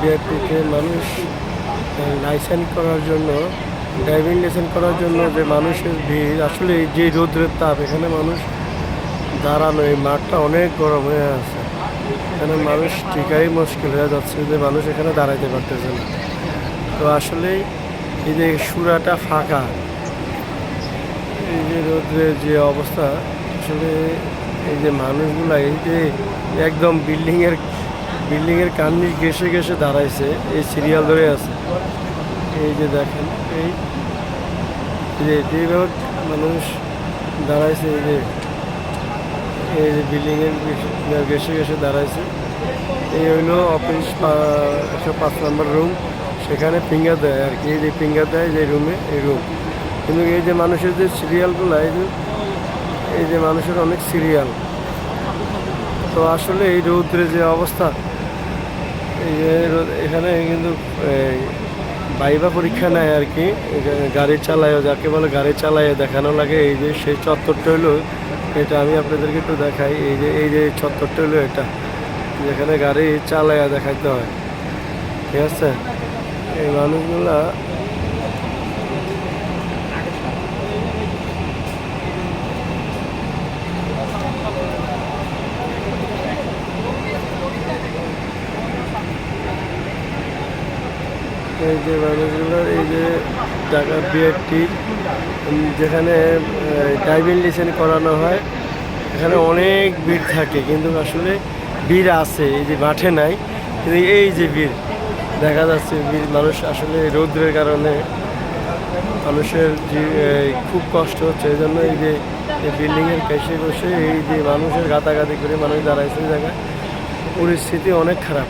বিএনপিতে মানুষ লাইসেন্স করার জন্য ড্রাইভিং লাইসেন্স করার জন্য যে মানুষের ভিড়, আসলে যে রৌদ্রের তাপ, এখানে মানুষ দাঁড়ানো এই মাঠটা অনেক গরম হয়ে আছে। এখানে মানুষ টিকাই মুশকিল হয়ে যাচ্ছে যে মানুষ এখানে দাঁড়াইতে পারতেছে না। তো আসলে এই যে সুরাটা ফাঁকা, এই যে রোদ্রের যে অবস্থা, আসলে এই যে মানুষগুলা এই যে একদম বিল্ডিংয়ের বিল্ডিংয়ের কান্নি ঘেসে ঘেসে দাঁড়াইছে, এই সিরিয়াল ধরে আছে। এই যে দেখেন, এই এই যে যেভাবে মানুষ দাঁড়াইছে এই যে এই বিল্ডিংয়ের ঘেসে ঘেসে দাঁড়াইছে। এই হইল অফিস একশো পাঁচ নম্বর রুম সেখানে ফিঙ্গার দেয় আর কি যে ফিঙ্গার দেয় যে রুমে এই রুম কিন্তু এই যে মানুষের যে সিরিয়ালগুলো এই যে এই যে মানুষের অনেক সিরিয়াল তো আসলে এই রৌদ্রের যে অবস্থা, এই যে এখানে কিন্তু বাইবা পরীক্ষা নেয় আর কি। গাড়ি চালায় যাকে বলে গাড়ি চালায় দেখানো লাগে, এই যে সেই চত্বরটা হলো এটা আমি আপনাদেরকে একটু দেখাই, এই যে এই যে চত্বরটা হলো এটা, যেখানে গাড়ি চালায় দেখাইতে হয়। ঠিক আছে? এই মানুষগুলা এই যে মানুষগুলো এই যে ঢাকা বিআরটি যেখানে ড্রাইভিং লাইসেন্স করানো হয়, এখানে অনেক ভিড় থাকে, কিন্তু আসলে ভিড় আছে, এই যে মাঠে নাই, কিন্তু এই যে ভিড়, দেখা যাচ্ছে ভিড়, মানুষ আসলে রৌদ্রের কারণে মানুষের খুব কষ্ট হচ্ছে, এই জন্য এই যে বিল্ডিংয়ের কাছে বসে এই যে মানুষের গাতাগাতি করে মানুষ দাঁড়াইছে জায়গায়, পরিস্থিতি অনেক খারাপ।